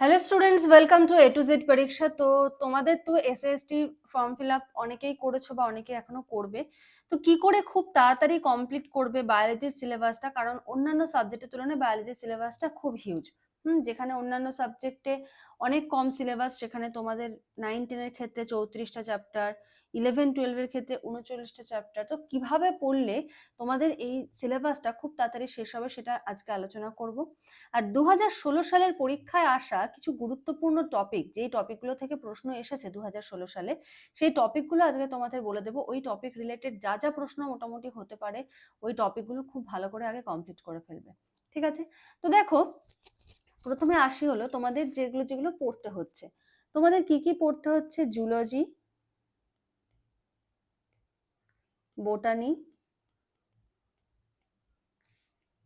Hello students welcome to A to Z পরীক্ষা তো তোমাদের তো এসএসটি ফর্ম ফিল আপ অনেকেই করেছ বা অনেকে এখনও করবে। তো কি করে খুব তাড়াতাড়ি কমপ্লিট করবে বায়োলজির সিলেবাসটা কারণ অন্যান্য সাবজেক্টের তুলনায় বায়োলজির সিলেবাসটা খুব হিউজ হুম, যেখানে অন্যান্য সাবজেক্টে অনেক কম সিলেবাস সেখানে তোমাদের নাইন টেনের ক্ষেত্রে চৌত্রিশটা চ্যাপ্টার ইলেভেন টুয়েলভের ক্ষেত্রে উনচল্লিশটা চ্যাপ্টার তো কীভাবে পড়লে তোমাদের এই সিলেবাসটা খুব তাড়াতাড়ি শেষ হবে সেটা আজকে আলোচনা করব। আর দু হাজার ষোলো সালের পরীক্ষায় আসা কিছু গুরুত্বপূর্ণ টপিক যেই টপিকগুলো থেকে প্রশ্ন এসেছে দু হাজার ষোলো সালে, সেই টপিকগুলো আজকে তোমাদের বলে দেবো। ওই টপিক রিলেটেড যা যা প্রশ্ন মোটামুটি হতে পারে, ওই টপিকগুলো খুব ভালো করে আগে কমপ্লিট করে ফেলবে। ঠিক আছে? তো দেখো, প্রথমে আসি হলো তোমাদের যেগুলো যেগুলো পড়তে হচ্ছে। তোমাদের কি কি পড়তে হচ্ছে? জুলজি বোটানি,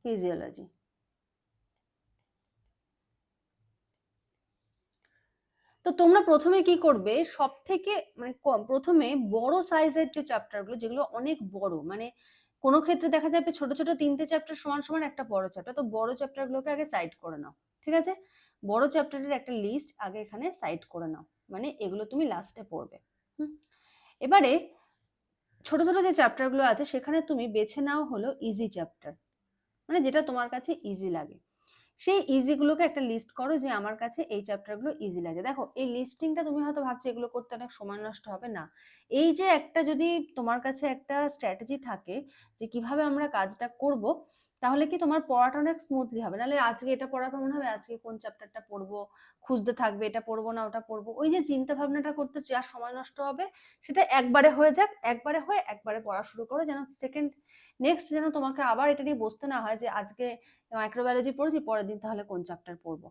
ফিজিওলজি তো তোমরা প্রথমে কি করবে সব থেকে মানে প্রথমে বড় সাইজের যে চ্যাপ্টারগুলো, যেগুলো অনেক বড় মানে কোনো ক্ষেত্রে দেখা যাবে ছোট ছোট তিনটে চ্যাপ্টার সমান সমান একটা বড় চ্যাপ্টার, তো বড় চ্যাপ্টারগুলোকে আগে সাইড করে নাও, ঠিক আছে বড় চ্যাপ্টারের একটা লিস্ট আগে এখানে সাইড করে নাও মানে এগুলো তুমি লাস্টে পড়বে। এবারে ছোট ছোট যে চ্যাপ্টারগুলো আছে, সেখানে তুমি বেছে নাও হলো ইজি চ্যাপ্টার মানে যেটা তোমার কাছে ইজি লাগে। সেই ইজিগুলোকে একটা লিস্ট করো যে আমার কাছে এই চ্যাপ্টারগুলো ইজি লাগে। দেখো, এই লিস্টিংটা তুমি হয়তো ভাবছ এগুলো করতে অনেক সময় নষ্ট হবে। না, এই যে একটা যদি তোমার কাছে একটা স্ট্র্যাটেজি থাকে যে কীভাবে আমরা কাজটা করব তাহলে কি তোমার পড়াটা অনেক স্মুথলি হবে? নাহলে আজকে এটা পড়ার পর মনে হবে আজকে কোন চ্যাপ্টারটা পড়ব? খুঁজতে থাকবে, এটা পড়ব না, ওটা পড়ব। ওই যে চিন্তা ভাবনাটা করতে যা সময় নষ্ট হবে, সেটা একবারে হয়ে যাক, একবারে হয়ে একবারে পড়া শুরু করো, যেন সেকেন্ড নেক্সট যেন তোমাকে আবার এটা নিয়ে বসতে না হয় যে আজকে মাইক্রোবায়োলজি পড়েছি, পরের দিন তাহলে কোন চ্যাপ্টার পড়ব।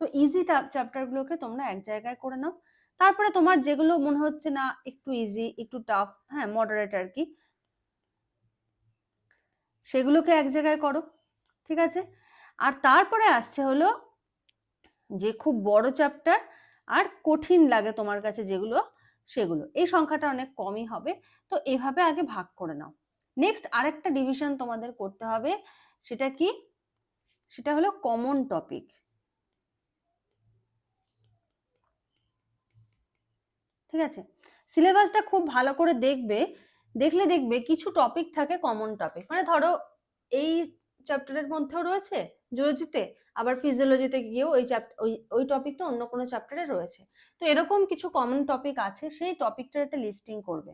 তো ইজি চ্যাপ্টারগুলোকে তোমরা এক জায়গায় করে নাও। তারপরে তোমার যেগুলো মনে হচ্ছে না, একটু ইজি একটু টাফ হ্যাঁ মডারেট আর কি সেগুলোকে এক জায়গায় করো, ঠিক আছে? আর তারপরে আসছে হলো যে খুব বড় চ্যাপ্টার আর কঠিন লাগে তোমার কাছে যেগুলো, সেগুলো। এই সংখ্যাটা অনেক কমই হবে, তো এভাবে আগে ভাগ করে নাও। নেক্সট আরেকটা ডিভিশন তোমাদের করতে হবে, সেটা কি? সেটা হলো কমন টপিক ঠিক আছে? সিলেবাসটা খুব ভালো করে দেখবে দেখলে দেখবে কিছু টপিক থাকে কমন টপিক মানে ধরো এই চ্যাপ্টারের মধ্যেও রয়েছে জুলজিতে আবার ফিজিওলজিতে গিয়েও ওই চ্যাপ্টার ওই ওই টপিকটা অন্য কোনো চ্যাপ্টারে রয়েছে। তো এরকম কিছু কমন টপিক আছে, সেই টপিকটার একটা লিস্টিং করবে।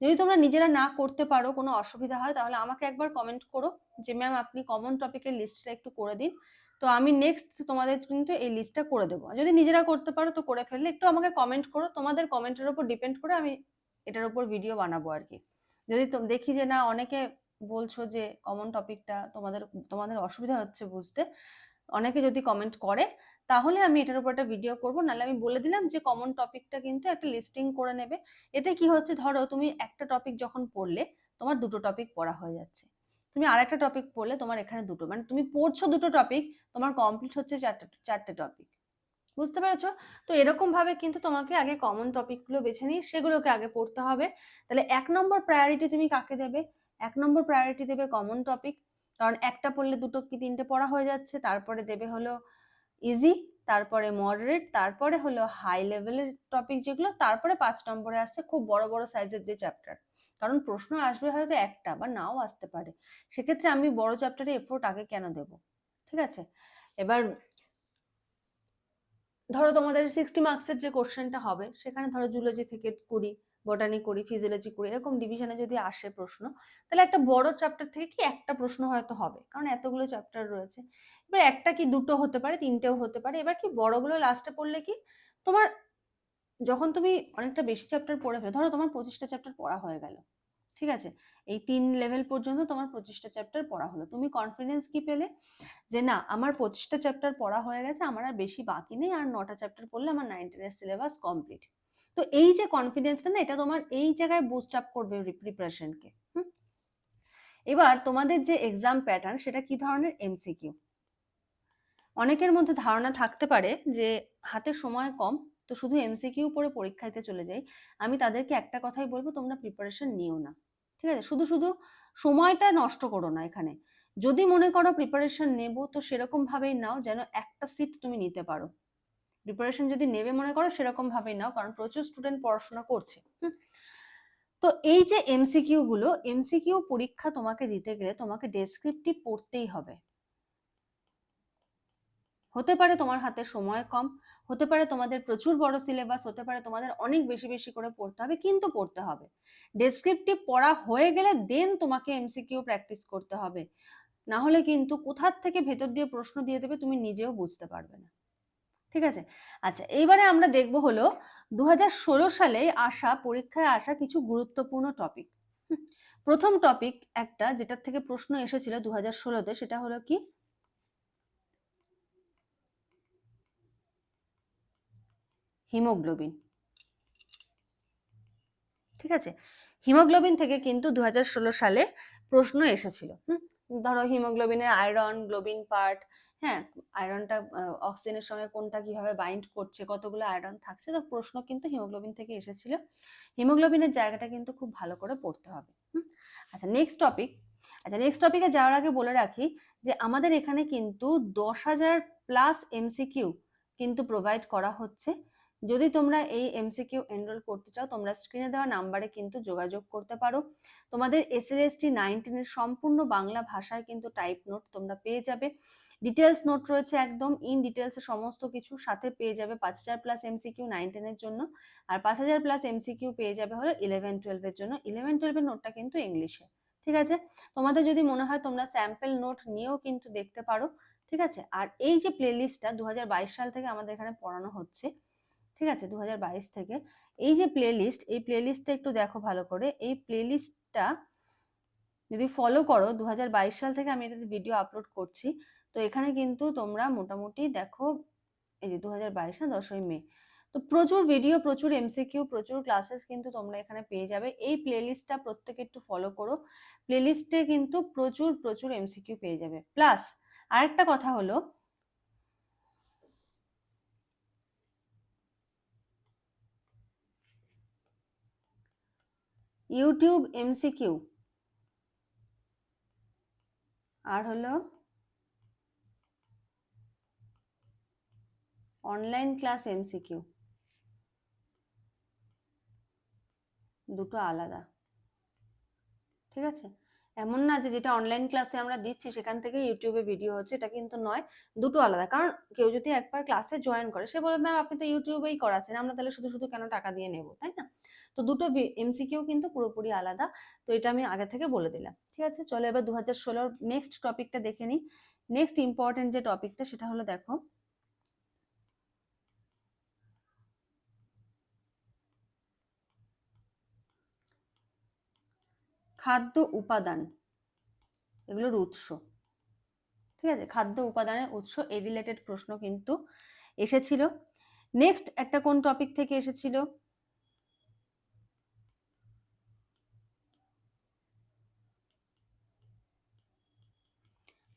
যদি তোমরা নিজেরা না করতে পারো, কোনো অসুবিধা হয়, তাহলে আমাকে একবার কমেন্ট করো যে, ম্যাম, আপনি কমন টপিকের লিস্টটা একটু করে দিন। তো আমি নেক্সট তোমাদের কিন্তু এই লিস্টটা করে দেবো। যদি নিজেরা করতে পারো, তো করে ফেললে একটু আমাকে কমেন্ট করো। তোমাদের কমেন্টের উপর ডিপেন্ড করে আমি এটার উপর ভিডিও বানাবো আর কি যদি দেখি যে না, অনেকে বলছো যে কমন টপিকটা তোমাদের তোমাদের অসুবিধা হচ্ছে বুঝতে, অনেকে যদি কমেন্ট করে, তাহলে আমি এটার উপর একটা ভিডিও করব। নাহলে আমি বলে দিলাম যে কমন টপিকটা কিন্তু একটা লিস্টিং করে নেবে। এতে কি হচ্ছে, ধরো তুমি একটা টপিক যখন পড়লে, তোমার দুটো টপিক পড়া হয়ে যাচ্ছে। তুমি আরেকটা টপিক পড়লে তোমার এখানে দুটো মানে তুমি পড়ছো দুটো টপিক তোমার কমপ্লিট হচ্ছে চারটে চারটে টপিক বুঝতে পেরেছ? তো এরকম ভাবে কিন্তু তোমাকে আগে কমন টপিকগুলো বেছে নিয়ে সেগুলোকে আগে পড়তে হবে। তাহলে এক নম্বর প্রায়োরিটি তুমি কাকে দেবে? এক নম্বর প্রায়োরিটি দেবে কমন টপিক কারণ একটা পড়লে দুটো কি তিনটে পড়া হয়ে যাচ্ছে? তারপরে দেবে হলো ইজি তারপরে মডারেট তারপরে হলো হাই লেভেলের টপিক যেগুলো, তারপরে পাঁচ নম্বরে আসছে খুব বড় বড় সাইজের যে চ্যাপ্টার কারণ প্রশ্ন আসবে হয়তো একটা বা নাও আসতে পারে। সেক্ষেত্রে আমি বড় চ্যাপ্টারে এফোর্ট আগে কেন দেব? ঠিক আছে? এবার ধরো তোমাদের সিক্সটি মার্কসের যে কোশ্চেনটা হবে, সেখানে ধরো জুলজি থেকে করি বটানি করি ফিজিওলজি করি, এরকম ডিভিশনে যদি আসে প্রশ্ন, তাহলে একটা বড় চ্যাপ্টার থেকে কি একটা প্রশ্ন হয়তো হবে, কারণ এতগুলো চ্যাপ্টার রয়েছে। এবার একটা কি দুটো হতে পারে, তিনটেও হতে পারে, এবার কি বড়গুলো লাস্টে পড়লে কি তোমার, যখন তুমি অনেকটা বেশি চ্যাপ্টার পড়ে ফেলো ধরো তোমার পঁচিশটা চ্যাপ্টার পড়া হয়ে গেল ঠিক আছে? এই তিন লেভেল পর্যন্ত তোমার পঁচিশটা চ্যাপ্টার পড়া হলো। তুমি কনফিডেন্স কি পেলে? যে না, আমার পঁচিশটা চ্যাপ্টার পড়া হয়ে গেছে, আমার আর বেশি বাকি নেই, আর নটা চ্যাপ্টার পড়লে আমার নাইনটিনের সিলেবাস কমপ্লিট তো এই যে কনফিডেন্সটা না, এটা তোমার এই জায়গায় বুস্ট আপ করবে প্রিপারেশনকে এবার তোমাদের যে এক্সাম প্যাটার্ন সেটা কি ধরনের? এমসিকিউ অনেকের মধ্যে ধারণা থাকতে পারে যে হাতে সময় কম তো শুধু এমসিকিউ পড়ে পরীক্ষা দিতে চলে যাই, আমি তাদেরকে একটা কথাই বলব, তোমরা প্রিপারেশন নিও না। ঠিক আছে? শুধু শুধু সময়টা নষ্ট করো না এখানে। যদি মনে করো প্রিপারেশন নেব, তো সেরকম ভাবেই নাও যেন একটা সিট তুমি নিতে পারো। প্রিপারেশন যদি নেবে মনে করো সেরকম ভাবেই নাও, কারণ প্রচুর স্টুডেন্ট পড়াশোনা করছে। তো এই যে এমসিকিউ গুলো এমসিকিউ পরীক্ষা তোমাকে দিতে গেলে তোমাকে ডেসক্রিপটিভ পড়তেই হবে। হতে পারে তোমার হাতে সময় কম, হতে পারে তোমাদের প্রচুর বড় সিলেবাস হতে পারে তোমাদের অনেক বেশি বেশি করে পড়তে হবে, কিন্তু পড়তে হবে। ডেসক্রিপটিভ পড়া হয়ে গেলে দেন তোমাকে এমসিকিউ প্র্যাকটিস করতে হবে। না হলে কিন্তু কোথার থেকে ভেতর দিয়ে প্রশ্ন দিয়ে দেবে তুমি নিজেও বুঝতে পারবে না। ঠিক আছে? আচ্ছা এইবারে আমরা দেখব হলো দু হাজার ষোলো সালে আসা, পরীক্ষায় আসা কিছু গুরুত্বপূর্ণ টপিক প্রথম টপিক একটা যেটার থেকে প্রশ্ন এসেছিল দু হাজার ষোলোতে, সেটা হলো কি? হিমোগ্লোবিন। ঠিক আছে? হিমোগ্লোবিন থেকে কিন্তু দু হাজার ষোলো সালে প্রশ্ন এসেছিল। ধরো হিমোগ্লোবিনের আয়রন, গ্লোবিন পার্ট হ্যাঁ? আয়রনটা অক্সিজেনের সঙ্গে কোনটা কীভাবে বাইন্ড করছে, কতগুলো আয়রন থাকছে, তো প্রশ্ন কিন্তু হিমোগ্লোবিন থেকে এসেছিল। হিমোগ্লোবিনের জায়গাটা কিন্তু খুব ভালো করে পড়তে হবে। আচ্ছা নেক্সট টপিক আচ্ছা নেক্সট টপিকে যাওয়ার আগে বলে রাখি যে আমাদের এখানে কিন্তু দশ হাজার প্লাস এমসিকিউ কিন্তু প্রোভাইড করা হচ্ছে। যদি তোমরা এই এমসিকিউ এনরোল করতে চাও, তোমরা স্ক্রিনে দেওয়া নাম্বারে কিন্তু যোগাযোগ করতে পারো। তোমাদের এস এল এস টি নাইনটিনের সম্পূর্ণ বাংলা ভাষায় কিন্তু টাইপ নোট তোমরা পেয়ে যাবে। ডিটেলস নোট রয়েছে একদম ইন ডিটেলসে সমস্ত কিছু সাথে পেয়ে যাবে পাঁচ হাজার প্লাস এমসিকিউ নাইন টেনের জন্য। আর পাঁচ হাজার প্লাস এমসিকিউ পেয়ে যাবে হলো ইলেভেন টুয়েলভের জন্য। ইলেভেন টুয়েলভের নোটটা কিন্তু ইংলিশে ঠিক আছে? তোমাদের যদি মনে হয় তোমরা স্যাম্পল নোট নিয়েও কিন্তু দেখতে পারো। ঠিক আছে? আর এই যে প্লেলিস্টটা দু হাজার বাইশ সাল থেকে আমাদের এখানে পড়ানো হচ্ছে ঠিক আছে? দু হাজার বাইশ থেকে। এই যে প্লেলিস্ট এই প্লেলিস্টটা একটু দেখো ভালো করে। এই প্লেলিস্টটা যদি ফলো করো দু হাজার বাইশ সাল থেকে আমি এটাতে ভিডিও আপলোড করছি, তো এখানে কিন্তু তোমরা মোটামুটি দেখো, এই যে দু হাজার বাইশ দশই মে। তো প্রচুর ভিডিও প্রচুর এমসিকিউ প্রচুর ক্লাসেস কিন্তু তোমরা এখানে পেয়ে যাবে। এই প্লেলিস্টটা প্রত্যেকে একটু ফলো করো। প্লেলিস্টে কিন্তু প্রচুর প্রচুর এমসিকিউ পেয়ে যাবে। প্লাস আরেকটা কথা হলো ইউটিউব এমসিকিউ আর হলো অনলাইন ক্লাস এমসিকিউ দুটো আলাদা। ঠিক আছে? এমন না যে যেটা অনলাইন ক্লাসে আমরা দিচ্ছি, সেখান থেকে ইউটিউবে ভিডিও হচ্ছে, এটা কিন্তু নয়। দুটো আলাদা। কারণ কেউ যদি একবার ক্লাসে জয়েন করে, সে বলে ম্যাম আপনি তো ইউটিউবেই করাচ্ছেন, আমরা তাহলে শুধু শুধু কেন টাকা দিয়ে নেব? তাই না? তো দুটো এমসিকিউ কিন্তু পুরোপুরি আলাদা। তো এটা আমি আগে থেকে বলে দিলাম। ঠিক আছে? চলো এবার দু হাজার ষোলোর নেক্সট টপিকটা দেখে নিই। নেক্সট ইম্পর্টেন্ট যে টপিকটা সেটা হলো দেখো খাদ্য উপাদান। এগুলোর উৎস। ঠিক আছে? খাদ্য উপাদানের উৎস এ রিলেটেড প্রশ্ন কিন্তু এসেছিল। নেক্সট একটা কোন টপিক থেকে এসেছিল?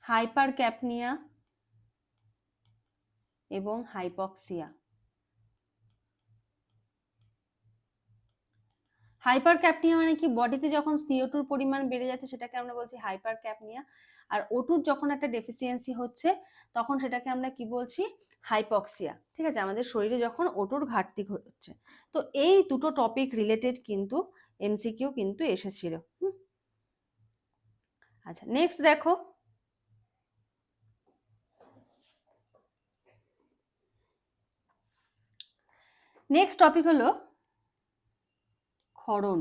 হাইপার ক্যাপনিয়া এবং হাইপক্সিয়া হাইপার ক্যাপনিয়া মানে কি? বডিতে যখন সিও টুর পরিমাণ বেড়ে যাচ্ছে, সেটাকে আমরা বলছি হাইপার ক্যাপনিয়া আর ওটুর যখন একটা ডেফিসিয়েন্সি হচ্ছে, তখন সেটাকে আমরা কি বলছি? হাইপক্সিয়া ঠিক আছে? আমাদের শরীরে যখন ওটুর ঘাটতি হচ্ছে তো এই দুটো টপিক রিলেটেড কিন্তু এমসিকিউ কিন্তু এসেছিল। আচ্ছা নেক্সট দেখো। নেক্সট টপিক হলো ক্ষরণ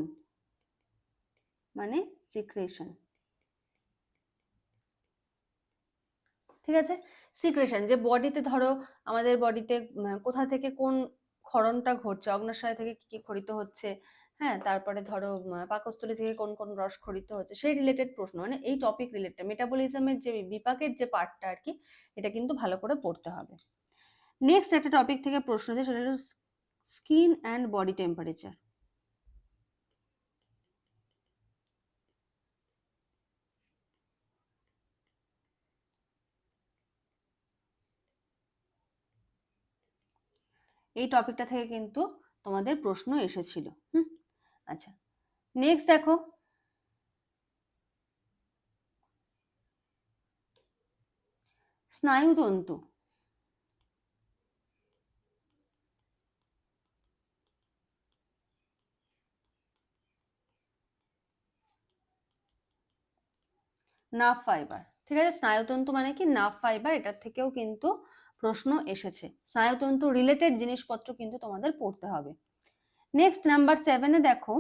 মানে সিক্রেশন ঠিক আছে? সিক্রেশন যে বডিতে ধরো আমাদের বডিতে কোথা থেকে কোন ক্ষরণটা ঘটছে অগ্নাশয় থেকে কি কি খরিত হচ্ছে হ্যাঁ? তারপরে ধরো পাকস্থলী থেকে কোন কোন রস খরিত হচ্ছে, সেই রিলেটেড প্রশ্ন মানে এই টপিক রিলেটেড মেটাবলিজমের যে বিপাকের যে পার্টটা আর কি এটা কিন্তু ভালো করে পড়তে হবে। নেক্সট একটা টপিক থেকে প্রশ্ন আছে সেটা হলো স্কিন অ্যান্ড বডি টেম্পারেচার এই টপিকটা থেকে কিন্তু তোমাদের প্রশ্ন এসেছিল। হুম? আচ্ছা নেক্সট দেখো। স্নায়ুতন্তু। নাফ ফাইবার ঠিক আছে? স্নায়ুতন্তু মানে কি? নাফ ফাইবার এটার থেকেও কিন্তু প্রশ্ন এসেছে। স্নায়ুতন্তু রিলেটেড জিনিসপত্র কিন্তু তোমাদের পড়তে হবে। নেক্সট নাম্বার সেভেনে দেখো।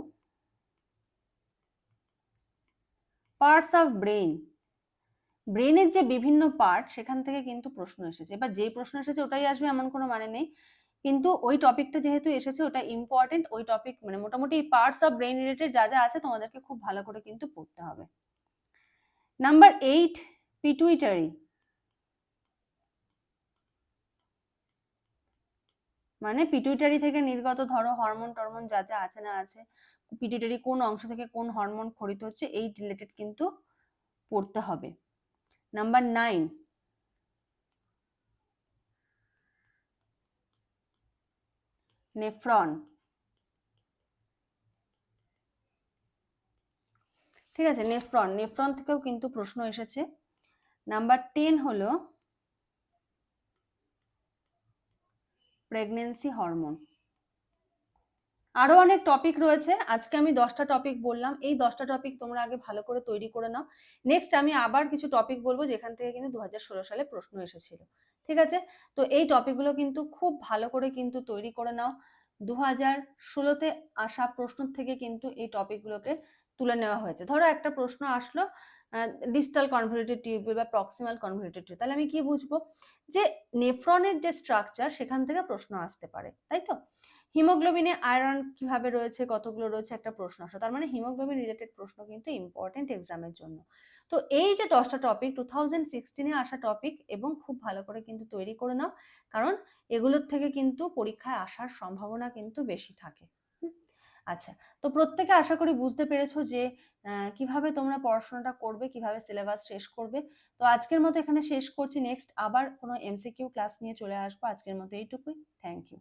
পার্টস অফ ব্রেন ব্রেনের যে বিভিন্ন পার্ট সেখান থেকে কিন্তু প্রশ্ন এসেছে। এবার যেই প্রশ্ন এসেছে, ওটাই আসবে, এমন কোনো মানে নেই। কিন্তু ওই টপিকটা যেহেতু এসেছে, ওটা ইম্পর্টেন্ট ওই টপিক মানে মোটামুটি পার্টস অফ ব্রেন রিলেটেড যা যা আছে, তোমাদেরকে খুব ভালো করে কিন্তু পড়তে হবে। নাম্বার এইট পিটুইটারি মানে পিটুইটারি থেকে নির্গত ধরো হরমোন টরমোন যা যা আছে না আছে পিটুইটারি কোন অংশ থেকে কোন হরমোন খরিত হচ্ছে এই রিলেটেড কিন্তু পড়তে হবে। নাম্বার নাইন নেফ্রন ঠিক আছে নেফ্রন নেফ্রন থেকেও কিন্তু প্রশ্ন এসেছে। নাম্বার টেন হলো প্রেগনেন্সি হরমোন আরও অনেক টপিক রয়েছে। আজকে আমি দশটা টপিক বললাম। এই দশটা টপিক তোমরা আগে ভালো করে তৈরি করে নাও। নেক্সট আমি আবার কিছু টপিক বলব, যেখান থেকে কিন্তু দু হাজার ষোলো সালে প্রশ্ন এসেছিল। ঠিক আছে? তো এই টপিকগুলো কিন্তু খুব ভালো করে কিন্তু তৈরি করে নাও। দু হাজার ষোলোতে আসা প্রশ্ন থেকে কিন্তু এই টপিকগুলোকে তুলে নেওয়া হয়েছে। ধরো একটা প্রশ্ন আসলো ডিস্টাল কনভলিউটেড টিউব বা প্রক্সিমাল কনভলিউটেড টিউব তাহলে আমি কি বুঝব? যে নেফ্রনের যে স্ট্রাকচার সেখান থেকে প্রশ্ন আসতে পারে, তাই তো? হিমোগ্লোবিনে আয়রন কীভাবে রয়েছে, কতগুলো রয়েছে, একটা প্রশ্ন আসে। তার মানে হিমোগ্লোবিন রিলেটেড প্রশ্ন কিন্তু ইম্পর্টেন্ট এক্সামের জন্য। তো এই যে দশটা টপিক টু থাউজেন্ড সিক্সটিনে আসা টপিক এবং খুব ভালো করে কিন্তু তৈরি করে নাও, কারণ এগুলোর থেকে কিন্তু পরীক্ষায় আসার সম্ভাবনা কিন্তু বেশি থাকে। আচ্ছা তো প্রত্যেকে আশা করি বুঝতে পেরেছ যে কীভাবে তোমরা পড়াশোনাটা করবে, কীভাবে সিলেবাস শেষ করবে। তো আজকের মতো এখানে শেষ করছি। নেক্সট আবার কোনো এমসিকিউ ক্লাস নিয়ে চলে আসব। আজকের মতো এইটুকুই। Thank you